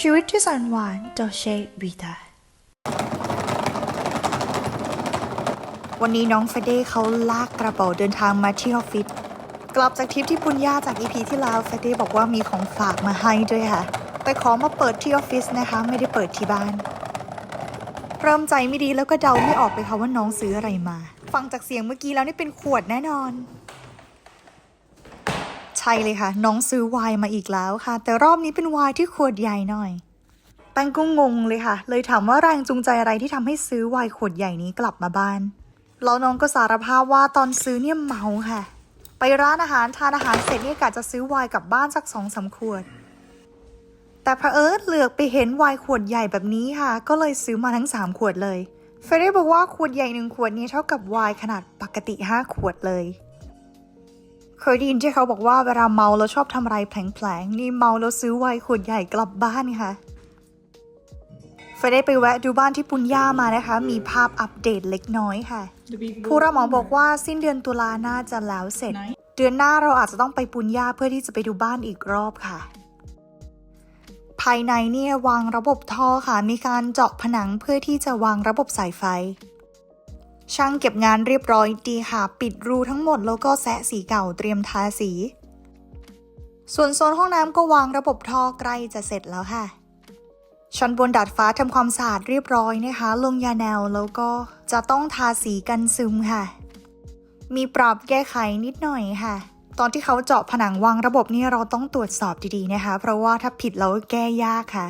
ชีวิตที่แสนหวานดอเชวิตาวันนี้น้องเฟเด้เขาลากกระเป๋าเดินทางมาที่ออฟฟิศกลับจากทริปที่ปุญญาจากอีพีที่แล้วเฟเด้บอกว่ามีของฝากมาให้ด้วยค่ะ แต่ขอมาเปิดที่ออฟฟิศนะคะ ไม่ได้เปิดที่บ้าน เริ่มใจไม่ดีแล้วก็เดาไม่ออกเลยค่ะว่าน้องซื้ออะไรมา ฟังจากเสียงเมื่อกี้แล้วนี่เป็นขวดแน่นอน ช่เลยค่ะ น้องซื้อไวน์มาอีกแล้วค่ะ แต่รอบนี้เป็นไวน์ที่ขวดใหญ่หน่อยแป้งก็งงเลยค่ะ เลยถามว่าแรงจูงใจอะไรที่ทำให้ซื้อไวน์ขวดใหญ่นี้กลับมาบ้าน แล้วน้องก็สารภาพว่าตอนซื้อเนี่ยเมาค่ะ ไปร้านอาหารทานอาหารเสร็จเนี่ยกะจะซื้อไวน์กลับบ้านสักสองสามขวด แต่พระเอิญเหลือกไปเห็นไวน์ขวดใหญ่แบบนี้ค่ะ ก็เลยซื้อมาทั้งสามขวดเลย เฟรเดบอกว่าขวดใหญ่หนึ่งขวดนี้เท่ากับไวน์ขนาดปกติห้าขวดเลย เคยได้ยินที่เขาบอกว่าเวลาเมาแล้วชอบทำอะไรแผลงๆ นี่เมาแล้วซื้อไวน์ขวดใหญ่กลับบ้านค่ะเฟได้ไปแวะดูบ้านที่ปุญญามานะคะ มีภาพอัปเดตเล็กน้อยค่ะ ผู้รับเหมาบอกว่าสิ้นเดือนตุลาน่าจะแล้วเสร็จ เดือนหน้าเราอาจจะต้องไปปุญญาเพื่อที่จะไปดูบ้านอีกรอบค่ะ ภายในเนี่ยวางระบบท่อค่ะ มีการเจาะผนังเพื่อที่จะวางระบบสายไฟ ช่างเก็บงานเรียบร้อยดีค่ะ ปิดรูทั้งหมดแล้วก็แซะสีเก่าเตรียมทาสี ส่วนโซนห้องน้ำก็วางระบบท่อใกล้จะเสร็จแล้วค่ะ ชั้นบนดาดฟ้าทำความสะอาดเรียบร้อยนะคะ ลงยาแนวแล้วก็จะต้องทาสีกันซึมค่ะ มีปรับแก้ไขนิดหน่อยค่ะ ตอนที่เขาเจาะผนังวางระบบนี่เราต้องตรวจสอบดีๆนะคะ เพราะว่าถ้าผิดแล้วแก้ยากค่ะ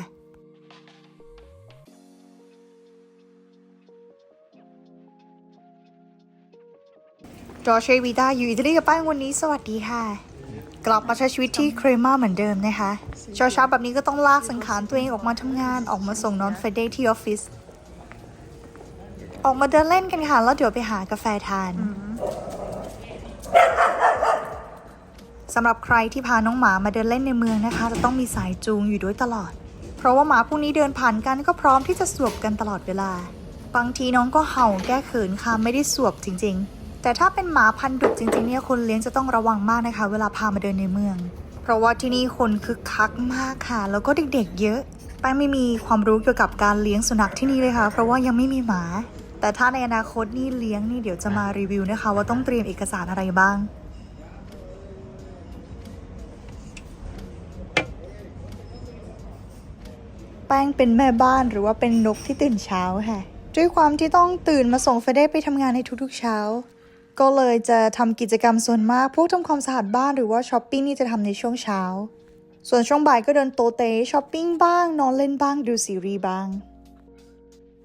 จอเชวิต้าอยู่อิตาลีกับป้านวันนี้สวัสดีค่ะ กลับมาใช้ชีวิตที่เครม่าเหมือนเดิมนะคะเช้าๆแบบนี้ก็ต้องลากสังขารตัวเองออกมาทำงานออกมาส่งนอนเฟเดที่ออฟฟิศออกมาเดินเล่นกันค่ะ แล้วเดี๋ยวไปหากาแฟทานสำหรับใครที่พาน้องหมามาเดินเล่นในเมืองนะคะ จะต้องมีสายจูงอยู่ด้วยตลอด เพราะว่าหมาพวกนี้เดินผ่านกันก็พร้อมที่จะสวบกันตลอดเวลา บางทีน้องก็เห่าแก้เขินค่ะไม่ได้สวบจริง ๆ แต่ถ้าเป็นหมาพันธุ์ดุจริงๆเนี่ยคนเลี้ยงจะต้องระวังมากนะคะ เวลาพามาเดินในเมือง เพราะว่าที่นี่คนคึกคักมากค่ะ แล้วก็เด็กๆเยอะแป้งไม่มีความรู้เกี่ยวกับการเลี้ยงสุนัขที่นี่เลยค่ะ เพราะว่ายังไม่มีหมา แต่ถ้าในอนาคตนี่เลี้ยงนี่เดี๋ยวจะมารีวิวนะคะ ว่าต้องเตรียมเอกสารอะไรบ้างแป้งเป็นแม่บ้านหรือว่าเป็นนกที่ตื่นเช้าค่ะ ด้วยความที่ต้องตื่นมาส่งเฟเด้ไปทำงานในทุกๆเช้า ก็เลยจะทำกิจกรรมส่วนมากพวกทำความสะอาดบ้านหรือว่าช้อปปิ้งนี่จะทำในช่วงเช้า ส่วนช่วงบ่ายก็เดินโตเตะช้อปปิ้งบ้าง นอนเล่นบ้างดูซีรีส์บ้าง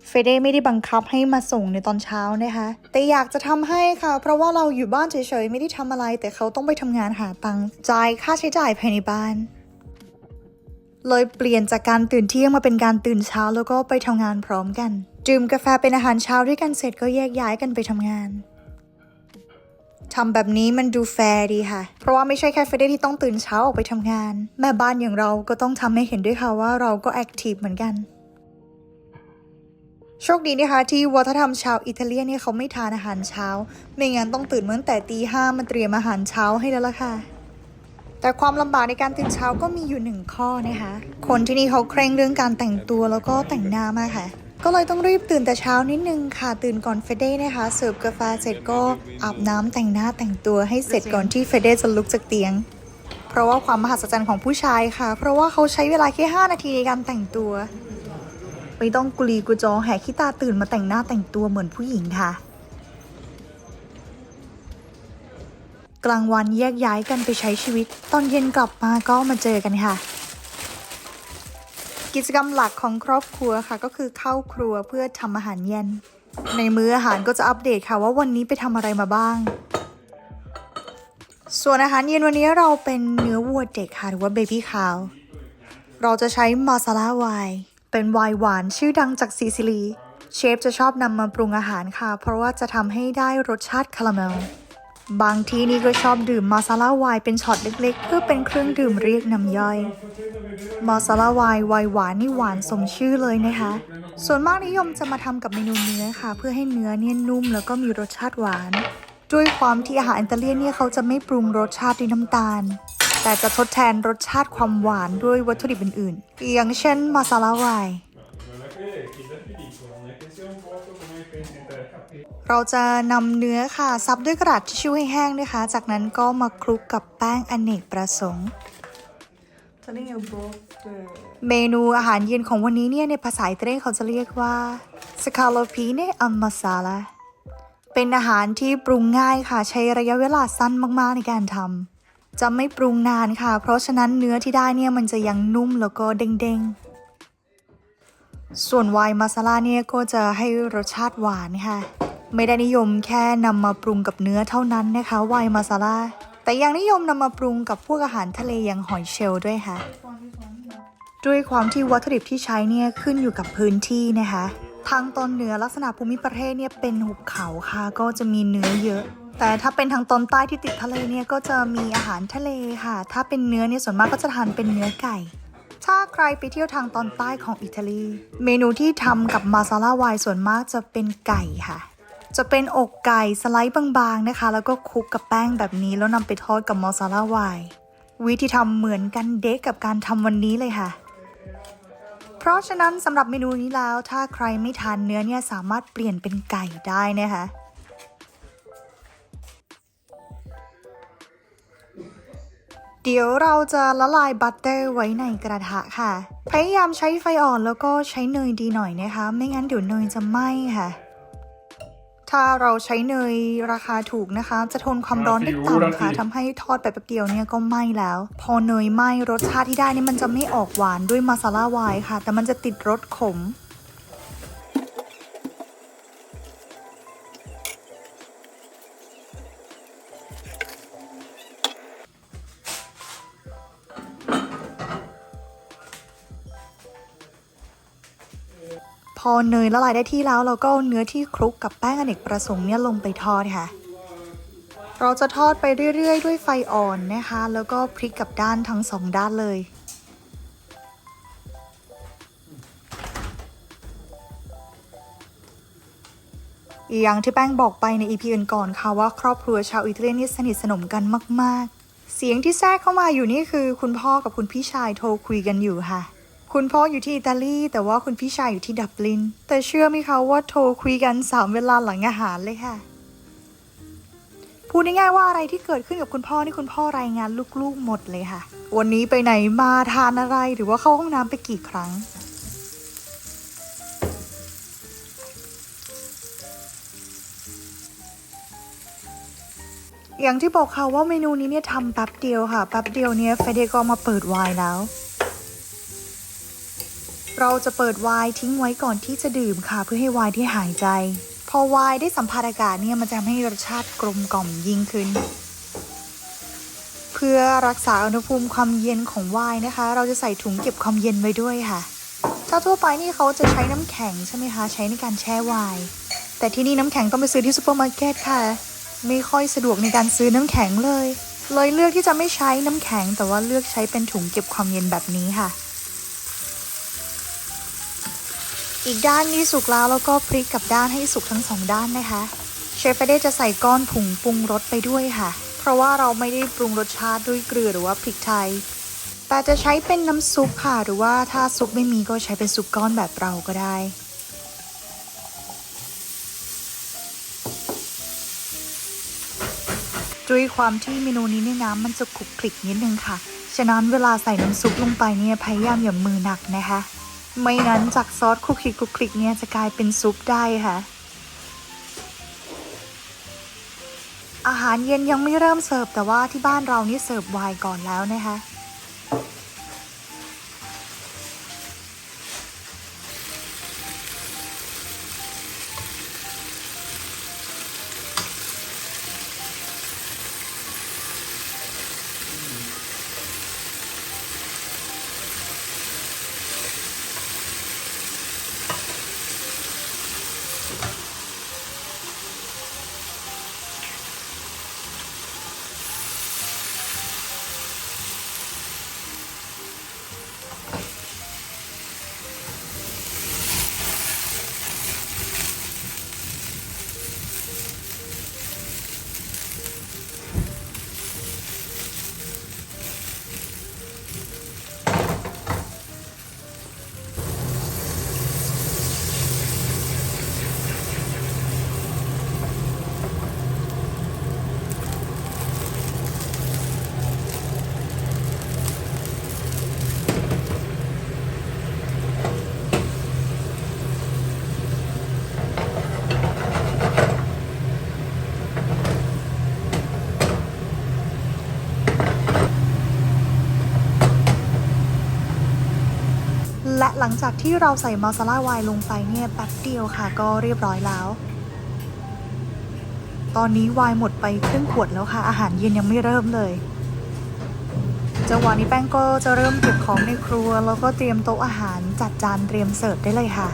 เฟเด้ไม่ได้บังคับให้มาส่งในตอนเช้านะคะ แต่อยากจะทำให้ค่ะ เพราะว่าเราอยู่บ้านเฉยๆ ไม่ได้ทำอะไร แต่เขาต้องไปทำงานหาตังค์จ่ายค่าใช้จ่ายภายในบ้าน เลยเปลี่ยนจากการตื่นเที่ยงมาเป็นการตื่นเช้าแล้วก็ไปทำงานพร้อมกัน ดื่มกาแฟเป็นอาหารเช้าด้วยกันเสร็จก็แยกย้ายกันไปทำงาน ทำแบบนี้มันดูแฟร์ดีค่ะ เพราะว่าไม่ใช่แค่เฟรเดที่ต้องตื่นเช้าออกไปทำงาน แม่บ้านอย่างเราก็ต้องทำให้เห็นด้วยค่ะว่าเราก็แอคทีฟเหมือนกันโชคดีนะคะที่วัฒนธรรมชาวอิตาเลียนเนี่ยเขาไม่ทานอาหารเช้า ไม่งั้นต้องตื่นมาตั้งแต่ตีห้ามาเตรียมอาหารเช้าให้แล้วล่ะค่ะ แต่ความลำบากในการตื่นเช้าก็มีอยู่หนึ่งข้อนะคะ คนที่นี่เขาเคร่งเรื่องการแต่งตัวแล้วก็แต่งหน้ามากค่ะ ก็เลยต้องรีบตื่นแต่เช้านิดนึงค่ะ ตื่นก่อนเฟเด้นะคะเสิร์ฟกาแฟเสร็จก็อาบน้ำแต่งหน้าแต่งตัวให้เสร็จก่อนที่เฟเด้จะลุกจากเตียง เพราะว่าความมหัศจรรย์ของผู้ชายค่ะ เพราะว่าเขาใช้เวลาแค่ 5 นาทีในการแต่งตัว ไม่ต้องกุลีกุจอแหกขี้ตาตื่นมาแต่งหน้าแต่งตัวเหมือนผู้หญิงค่ะ กลางวันแยกย้ายกันไปใช้ชีวิต ตอนเย็นกลับมาก็มาเจอกันค่ะ กิจกรรมหลักของครอบครัวค่ะ ก็คือเข้าครัวเพื่อทำอาหารเย็น ในมื้ออาหารก็จะอัปเดตค่ะว่าวันนี้ไปทำอะไรมาบ้าง ส่วนอาหารเย็นวันนี้เราเป็นเนื้อวัวเด็กค่ะหรือว่าเบบี้คาวเราจะใช้มาซาลาไวน์เป็นไวน์หวานชื่อดังจากซิซิลี เชฟจะชอบนำมาปรุงอาหารค่ะ เพราะว่าจะทำให้ได้รสชาติคาราเมล บางทีนี่ก็ชอบดื่มมาซาลาไวน์เป็นช็อตเล็กๆ เพื่อเป็นเครื่องดื่มเรียกน้ำย่อย มาซาลาไวน์ไวน์หวานนี่หวานสมชื่อเลยนะคะ ส่วนมากนิยมจะมาทำกับเมนูเนื้อค่ะ เพื่อให้เนื้อเนี่ยนุ่มแล้วก็มีรสชาติหวาน ด้วยความที่อาหารอิตาเลียนเนี่ยเขาจะไม่ปรุงรสชาติด้วยน้ำตาล แต่จะทดแทนรสชาติความหวานด้วยวัตถุดิบอื่นๆ อย่างเช่นมาซาลาไวน์ เราจะนำเนื้อค่ะ ซับด้วยกระดาษทิชชู่ให้แห้งนะคะ จากนั้นก็มาคลุกกับแป้งอเนกประสงค์ เมนูอาหารเย็นของวันนี้เนี่ย ในภาษาอิตาเลียนเขาจะเรียกว่า scallopine al masala เป็นอาหารที่ปรุงง่ายค่ะ ใช้ระยะเวลาสั้นมากๆในการทำจะไม่ปรุงนานค่ะ เพราะฉะนั้นเนื้อที่ได้เนี่ยมันจะยังนุ่มแล้วก็เด้งๆ ส่วนไวน์มาซาลาเนี่ยก็จะให้รสชาติหวานค่ะ ไม่ได้นิยมแค่นำมาปรุงกับเนื้อเท่านั้นนะคะไวน์มาซาลาแต่ยังนิยมนำมาปรุงกับพวกอาหารทะเลอย่างหอยเชลล์ด้วยค่ะ ด้วยความที่วัตถุดิบที่ใช้เนี่ยขึ้นอยู่กับพื้นที่นะคะ ทางตอนเหนือลักษณะภูมิประเทศเนี่ยเป็นหุบเขาค่ะ ก็จะมีเนื้อเยอะ แต่ถ้าเป็นทางตอนใต้ที่ติดทะเลเนี่ยก็จะมีอาหารทะเลค่ะ ถ้าเป็นเนื้อเนี่ยส่วนมากก็จะทานเป็นเนื้อไก่ ถ้าใครไปเที่ยวทางตอนใต้ของอิตาลี เมนูที่ทำกับมาซาลาไวน์ส่วนมากจะเป็นไก่ค่ะ จะเป็นอกไก่สไลด์บางๆนะคะ แล้วก็คลุกกับแป้งแบบนี้แล้วนำไปทอดกับมาซาลาไวน์วิธีทำเหมือนกันเด็กกับการทำวันนี้เลยค่ะ เพราะฉะนั้นสำหรับเมนูนี้แล้ว ถ้าใครไม่ทานเนื้อเนี่ยสามารถเปลี่ยนเป็นไก่ได้นะคะ เดี๋ยวเราจะละลายบัตเตอร์ไว้ในกระทะค่ะ พยายามใช้ไฟอ่อนแล้วก็ใช้เนยดีหน่อยนะคะ ไม่งั้นเดี๋ยวเนยจะไหม้ค่ะ ถ้าเราใช้เนยราคาถูกนะคะ จะทนความร้อนได้ต่ำค่ะทำให้ทอดไปแป๊บเดียวเนี่ยก็ไหม้แล้ว พอเนยไหม้รสชาติที่ได้นี่มันจะไม่ออกหวานด้วยมาซาลาไวน์ค่ะ แต่มันจะติดรสขม อเนยละลายได้ที่แล้วเราก็เนื้อที่คลุกกับแป้งอเนกประสงค์เนี่ยลงไปทอดค่ะ เราจะทอดไปเรื่อยๆ ด้วยไฟอ่อนนะคะ แล้วก็พลิกกับด้านทั้งสองด้านเลยอย่างที่แป้งบอกไปในอีพีอื่นก่อนค่ะว่าครอบครัวชาวอิตาเลียนนี่สนิทสนมกันมาก ๆ เสียงที่แทรกเข้ามาอยู่นี่คือ คุณพ่อกับคุณพี่ชายโทรคุยกันอยู่ค่ะ คุณพ่ออยู่ที่อิตาลีแต่ว่าคุณพี่ชายอยู่ที่ดับลิน แต่เชื่อไหมคะว่าโทรคุยกันสามเวลาหลังอาหารเลยค่ะ พูดง่ายๆว่าอะไรที่เกิดขึ้นกับคุณพ่อนี่คุณพ่อรายงานลูกๆหมดเลยค่ะ วันนี้ไปไหนมาทานอะไรหรือว่าเข้าห้องน้ำไปกี่ครั้งอย่างที่บอกค่ะว่าเมนูนี้เนี่ยทำแป๊บเดียวค่ะแป๊บเดียวเนี่ยเฟเดก็มาเปิดไวน์แล้ว เราจะเปิดไวน์ทิ้งไว้ก่อนที่จะดื่มค่ะ เพื่อให้ไวน์ที่หายใจ พอไวน์ได้สัมผัสอากาศเนี่ยมันจะทำให้รสชาติกลมกล่อมยิ่งขึ้น เพื่อรักษาอุณหภูมิความเย็นของไวน์นะคะ เราจะใส่ถุงเก็บความเย็นไว้ด้วยค่ะถ้าทั่วไปนี่เขาจะใช้น้ำแข็งใช่ไหมคะใช้ในการแช่ไวน์แต่ที่นี่น้ำแข็งต้องไปซื้อที่ซูเปอร์มาร์เก็ตค่ะ ไม่ค่อยสะดวกในการซื้อน้ำแข็งเลย เลยเลือกที่จะไม่ใช้น้ำแข็ง แต่ว่าเลือกใช้เป็นถุงเก็บความเย็นแบบนี้ค่ะ อีกด้านนี้สุกแล้วแล้วก็พลิกกับด้านให้สุกทั้งสองด้านนะคะเชฟเฟเดจะใส่ก้อนผงปรุงรสไปด้วยค่ะ เพราะว่าเราไม่ได้ปรุงรสชาติด้วยเกลือหรือว่าพริกไทย แต่จะใช้เป็นน้ำซุปค่ะ หรือว่าถ้าซุปไม่มีก็ใช้เป็นซุปก้อนแบบเราก็ได้ด้วยความที่เมนูนี้เนี่ยน้ำมันจะคลุกคลิกนิดนึงค่ะ ฉะนั้นเวลาใส่น้ำซุปลงไปเนี่ยพยายามอย่ามือหนักนะคะ ไม่งั้นจากซอสคลุกคลิกคลุกคลิกเนี่ยจะกลายเป็นซุปได้ค่ะ อาหารเย็นยังไม่เริ่มเสิร์ฟแต่ว่าที่บ้านเรานี่เสิร์ฟไวน์ก่อนแล้วนะคะ หลังจากที่เราใส่มอสซาล่าไวน์ลงไปเนี่ยแป๊บเดียวค่ะก็เรียบร้อยแล้ว ตอนนี้ไวน์หมดไปครึ่งขวดแล้วค่ะ อาหารเย็นยังไม่เริ่มเลยจังหวะนี้แป้งก็จะเริ่มเก็บของในครัว แล้วก็เตรียมโต๊ะอาหารจัดจานเตรียมเสิร์ฟได้เลยค่ะ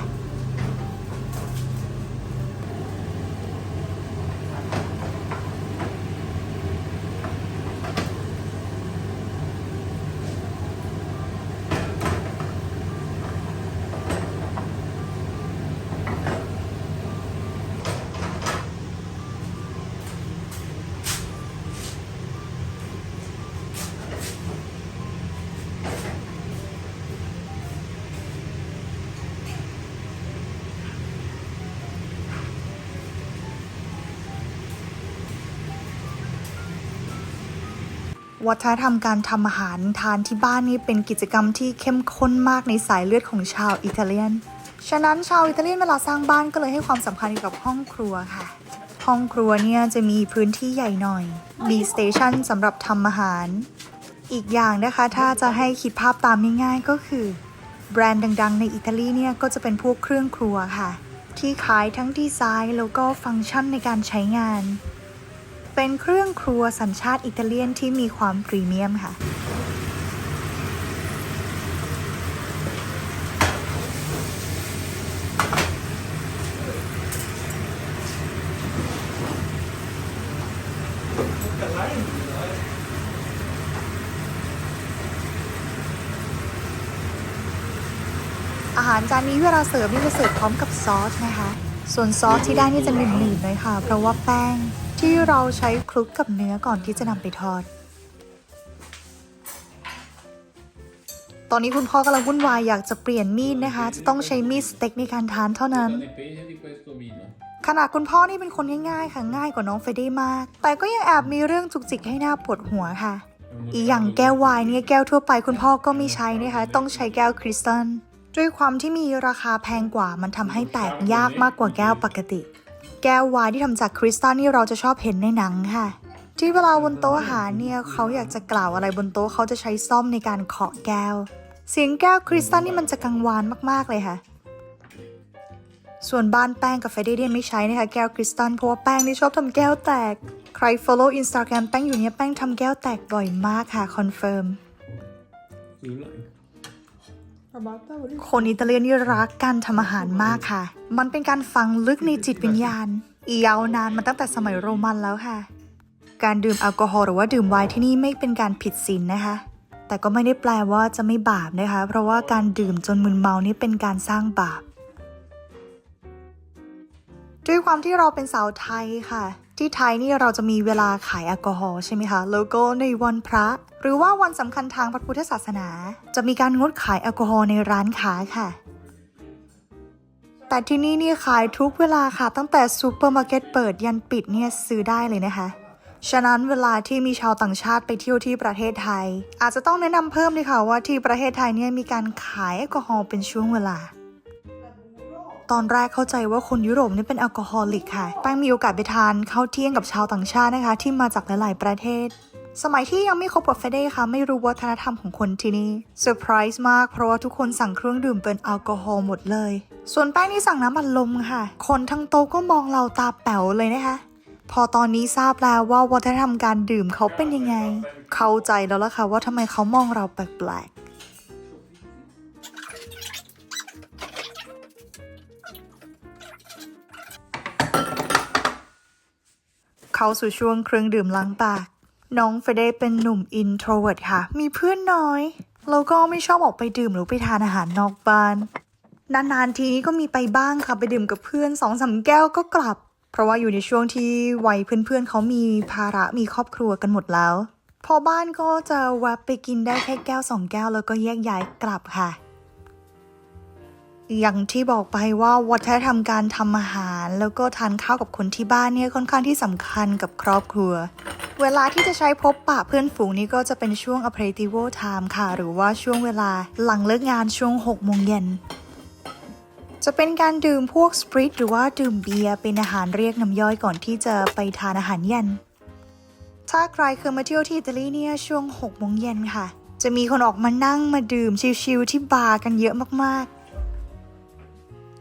วัฒนธรรมการทำอาหารทานที่บ้านนี่เป็นกิจกรรมที่เข้มข้นมากในสายเลือดของชาวอิตาเลียน ฉะนั้นชาวอิตาเลียนเวลาสร้างบ้านก็เลยให้ความสำคัญกับห้องครัวค่ะ ห้องครัวเนี่ยจะมีพื้นที่ใหญ่หน่อย มีสเตชันสำหรับทำอาหาร อีกอย่างนะคะถ้าจะให้คิดภาพตามง่ายๆก็คือ แบรนด์ดังๆ ในอิตาลีเนี่ยก็จะเป็นพวกเครื่องครัวค่ะ ที่ขายทั้งดีไซน์แล้วก็ฟังก์ชันในการใช้งาน เป็นเครื่องครัวสัญชาติอิตาเลียนที่มีความพรีเมียมค่ะ อาหารจานนี้เวลาเสิร์ฟนี่จะเสิร์ฟพร้อมกับซอสนะคะ ส่วนซอสที่ได้นี่จะหนืดๆเลยค่ะ เพราะว่าแป้ง ที่เราใช้คลุกกับเนื้อก่อนที่จะนำไปทอด ตอนนี้คุณพ่อกำลังวุ่นวายอยากจะเปลี่ยนมีดนะคะ จะต้องใช้มีดสเต็กในการทานเท่านั้น ขนาดคุณพ่อนี่เป็นคนง่ายๆค่ะง่ายกว่าน้องเฟรดดี้มาก แต่ก็ยังแอบมีเรื่องจุกจิกให้หน้าปวดหัวค่ะ อีกอย่างแก้ววายเนี่ยแก้วทั่วไปคุณพ่อก็ไม่ใช้นะคะ ต้องใช้แก้วคริสตัลด้วยความที่มีราคาแพงกว่ามันทำให้แตกยากมากกว่าแก้วปกติ แก้ววายที่ทำจากคริสตัลนี่เราจะชอบเห็นในหนังค่ะ ที่เวลาบนโต๊ะอาหารเนี่ยเขาอยากจะกล่าวอะไรบนโต๊ะเขาจะใช้ซ่อมในการเคาะแก้ว เสียงแก้วคริสตัลนี่มันจะกังวานมากๆเลยค่ะ ส่วนบ้านแป้งกับเฟเดเดียนไม่ใช้นะคะแก้วคริสตัลเพราะว่าแป้งนี่ชอบทำแก้วแตก ใคร follow Instagram แป้งอยู่เนี่ยแป้งทำแก้วแตกบ่อยมากค่ะคอนเฟิร์ม คนอิตาเลียนนี่รักการทำอาหารมากค่ะ มันเป็นการฝังลึกในจิตวิญญาณ ยาวนานมาตั้งแต่สมัยโรมันแล้วค่ะ การดื่มแอลกอฮอล์หรือว่าดื่มไวน์ที่นี่ไม่เป็นการผิดศีลนะคะ แต่ก็ไม่ได้แปลว่าจะไม่บาปนะคะ เพราะว่าการดื่มจนมึนเมานี่เป็นการสร้างบาป ด้วยความที่เราเป็นสาวไทยค่ะ ที่ไทยนี่เราจะมีเวลาขายแอลกอฮอล์ใช่ไหมคะแล้วก็ในวันพระ หรือว่าวันสำคัญทางพระพุทธศาสนา จะมีการงดขายแอลกอฮอล์ในร้านค้าค่ะ แต่ที่นี่นี่ขายทุกเวลาค่ะ ตั้งแต่ซูเปอร์มาร์เก็ตเปิดยันปิดเนี่ยซื้อได้เลยนะคะฉะนั้นเวลาที่มีชาวต่างชาติไปเที่ยวที่ประเทศไทย อาจจะต้องแนะนำเพิ่มเลยค่ะว่าที่ประเทศไทยเนี่ยมีการขายแอลกอฮอล์เป็นช่วงเวลา ตอนแรกเข้าใจว่าคนยุโรปนี่เป็นแอลกอฮอลิกค่ะแป้งมีโอกาสไปทานข้าวเที่ยงกับชาวต่างชาตินะคะ ที่มาจากหลาย ๆ ประเทศ สมัยที่ยังไม่คบกับเฟเด้ค่ะ ไม่รู้วัฒนธรรมของคนที่นี่เซอร์ไพรส์มาก เพราะว่าทุกคนสั่งเครื่องดื่มเป็นแอลกอฮอล์หมดเลย ส่วนแป้งนี่สั่งน้ำอัดลมค่ะ คนทั้งโต๊ะก็มองเราตาแป๋วเลยนะคะพอตอนนี้ทราบแล้วว่าวัฒนธรรมการดื่มเขาเป็นยังไง เข้าใจแล้วล่ะค่ะว่าทำไมเขามองเราแปลก เข้าสู่ช่วงเครื่องดื่มล้างปาก น้องเฟเดเป็นหนุ่มอินโทรเวิร์ดค่ะ มีเพื่อนน้อย แล้วก็ไม่ชอบออกไปดื่มหรือไปทานอาหารนอกบ้าน นานๆทีก็มีไปบ้างค่ะ ไปดื่มกับเพื่อนสองสามแก้วก็กลับ เพราะว่าอยู่ในช่วงที่วัยเพื่อนๆเขามีภาระมีครอบครัวกันหมดแล้ว พอบ้านก็จะแวบไปกินได้แค่แก้วสองแก้วแล้วก็แยกย้ายกลับค่ะ อย่างที่บอกไปว่าวัฒนธรรมการทำอาหาร แล้วก็ทานข้าวกับคนที่บ้านเนี่ยค่อนข้างที่สำคัญกับครอบครัว เวลาที่จะใช้พบปะเพื่อนฝูงนี่ก็จะเป็นช่วง aperitivo time ค่ะ หรือว่าช่วงเวลาหลังเลิกงานช่วง6โมงเย็นจะเป็นการดื่มพวกสปริตหรือว่าดื่มเบียร์เป็นอาหารเรียกน้ำย่อยก่อนที่จะไปทานอาหารเย็น ถ้าใครเคยมาเที่ยวที่อิตาลีเนี่ยช่วง6โมงเย็นค่ะ จะมีคนออกมานั่งมาดื่มชิลๆที่บาร์กันเยอะมากๆ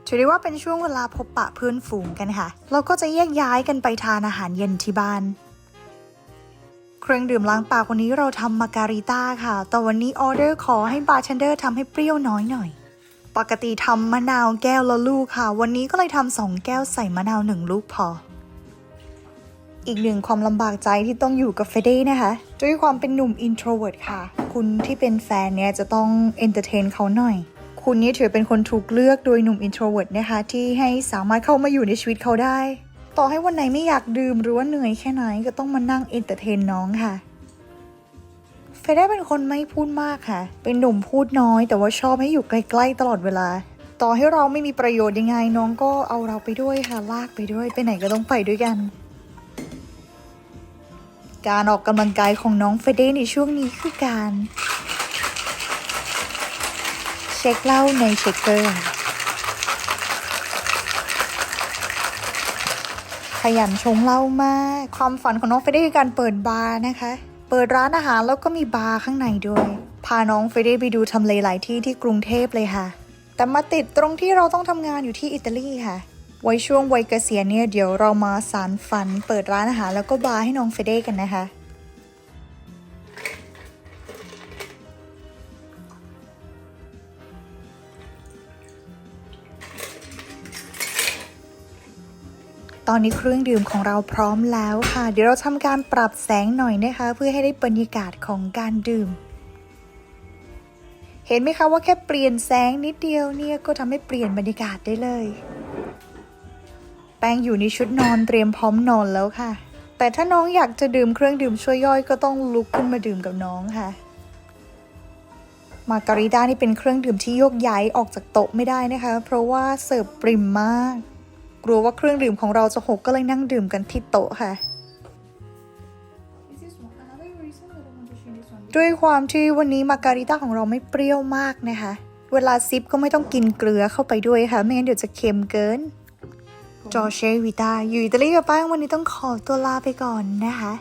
ถือได้ว่าเป็นช่วงเวลาพบปะเพื่อนฝูงกันค่ะ เราก็จะแยกย้ายกันไปทานอาหารเย็นที่บ้าน เครื่องดื่มล้างปากวันนี้เราทำมาการิต้าค่ะ แต่วันนี้ออเดอร์ขอให้บาร์เทนเดอร์ทำให้เปรี้ยวน้อยหน่อย ปกติทำมะนาวแก้วละลูกค่ะ วันนี้ก็เลยทำสองแก้วใส่มะนาวหนึ่งลูกพอ อีกหนึ่งความลำบากใจที่ต้องอยู่กับเฟเด้นะคะ ด้วยความเป็นหนุ่ม introvert ค่ะ คุณที่เป็นแฟนเนี่ยจะต้อง entertain เขาหน่อย คุณนี่ถือเป็นคนถูกเลือกโดยหนุ่ม introvert นะคะ ที่ให้สามารถเข้ามาอยู่ในชีวิตเขาได้ ต่อให้วันไหนไม่อยากดื่มหรือว่าเหนื่อยแค่ไหนก็ต้องมานั่ง entertain น้องค่ะเฟเด้เป็นคนไม่พูดมากค่ะ เป็นหนุ่มพูดน้อย แต่ว่าชอบให้อยู่ใกล้ๆตลอดเวลา ต่อให้เราไม่มีประโยชน์ยังไงน้องก็เอาเราไปด้วยค่ะลากไปด้วยไปไหนก็ต้องไปด้วยกันการออกกำลังกายของน้องเฟเด้ในช่วงนี้คือการ ช็คเหล้าในเช็คเกอร์ ขยันชงเหล้ามาก ความฝันของน้องเฟเด้คือการเปิดบาร์นะคะ เปิดร้านอาหารแล้วก็มีบาร์ข้างในด้วย พาน้องเฟเด้ไปดูทำเลหลายที่ที่กรุงเทพเลยค่ะ แต่มาติดตรงที่เราต้องทำงานอยู่ที่อิตาลีค่ะไว้ช่วงวัยเกษียณเนี่ยเดี๋ยวเรามาสารฝัน เปิดร้านอาหารแล้วก็บาร์ให้น้องเฟเด้กันนะคะ ตอนนี้เครื่องดื่มของเราพร้อมแล้วค่ะ เดี๋ยวเราทำการปรับแสงหน่อยนะคะ เพื่อให้ได้บรรยากาศของการดื่ม เห็นไหมคะว่าแค่เปลี่ยนแสงนิดเดียวเนี่ยก็ทำให้เปลี่ยนบรรยากาศได้เลย แป้งอยู่ในชุดนอนเตรียมพร้อมนอนแล้วค่ะ แต่ถ้าน้องอยากจะดื่มเครื่องดื่มช่วยย่อยก็ต้องลุกขึ้นมาดื่มกับน้องค่ะมาการิต้านี่เป็นเครื่องดื่มที่โยกย้ายออกจากโต๊ะไม่ได้นะคะ เพราะว่าเสิร์ฟปริมมาก กลัวว่าเครื่องดื่มของเราจะหกก็เลยนั่งดื่มกันที่โต๊ะค่ะ Is this one? Another reason that I want to change this one. ด้วยความที่วันนี้มาการิต้าของเราไม่เปรี้ยวมากนะคะ เวลาซิปก็ไม่ต้องกินเกลือเข้าไปด้วยค่ะ ไม่งั้นเดี๋ยวจะเค็มเกิน จอเชวิตาอยู่อิตาลีกับแป้งวันนี้ต้องขอตัวลาไปก่อนนะคะ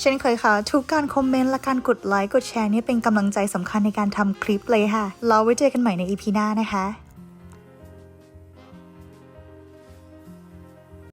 เช่นเคยค่ะ ทุกการคอมเมนต์และการกดไลค์กดแชร์เนี่ยเป็นกำลังใจสำคัญในการทำคลิปเลยค่ะ เราไว้เจอกันใหม่ในอีพีหน้านะคะ